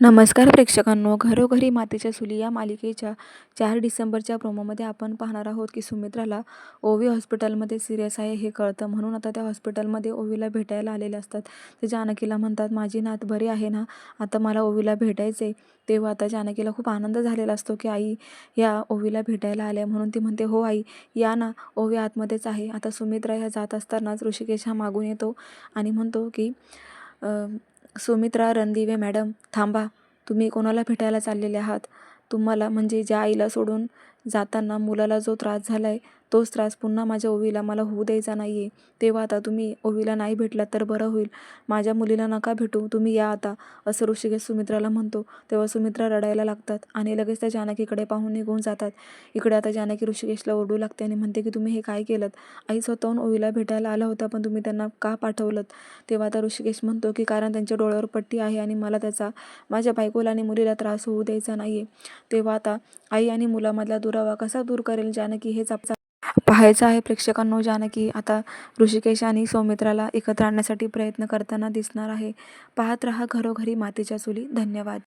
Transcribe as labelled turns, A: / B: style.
A: नमस्कार प्रेक्षकांनो. घरोघरी मातीच्या सुली या मालिकेच्या चार डिसेंबरच्या प्रोमोमध्ये आपण पाहणार आहोत की सुमित्राला ओवी हॉस्पिटलमध्ये सिरियस आहे हे कळतं. म्हणून आता त्या हॉस्पिटलमध्ये ओवीला भेटायला आलेले असतात. ते जानकीला म्हणतात माझी नात बरी आहे ना? आता मला ओवीला भेटायचे तेव्हा आता जानकीला खूप आनंद झालेला असतो की आई या ओवीला भेटायला आल्या. म्हणून ती म्हणते हो आई या ना. ओवी आतमध्येच आहे. आता सुमित्रा ह्या जात असतानाच ऋषिकेश हा मागून येतो आणि म्हणतो की सुमित्रा रणदिवे मॅडम थांबा. तुम्ही कोणाला भेटायला चाललेले आहात? तुम्हाला म्हणजे ज्या आईला सोडून जाताना मुलाला जो त्रास झाला आहे तोच त्रास पुन्हा माझ्या ओवीला मला होऊ द्यायचा नाही आहे तेव्हा आता तुम्ही ओवीला नाही भेटलात तर बरं होईल. माझ्या मुलीला नका भेटू तुम्ही या आता असं ऋषिकेश सुमित्राला म्हणतो. तेव्हा सुमित्रा रडायला लागतात आणि लगेच त्या जानकीकडे पाहून निघून जातात. इकडे आता जानकी ऋषिकेशला ओरडू लागते आणि म्हणते की तुम्ही हे काय केलं आई स्वतःहून ओवीला भेटायला आला होता पण तुम्ही त्यांना का पाठवलं तेव्हा आता ऋषिकेश म्हणतो की कारण त्यांच्या डोळ्यावर पट्टी आहे आणि मला त्याचा माझ्या बायकोला आणि मुलीला त्रास होऊ द्यायचा नाही आहे तेव्हा आता आई आणि मुलामधला दुरावा कसा दूर करेल जानकी हेच आप पाहायचं आहे. प्रेक्षकांनो जानकी आता ऋषिकेश आणि सौमित्राला एकत्र आणण्यासाठी प्रयत्न करताना दिसणार आहे. पाहत रहा घरोघरी मातीच्या चुली. धन्यवाद.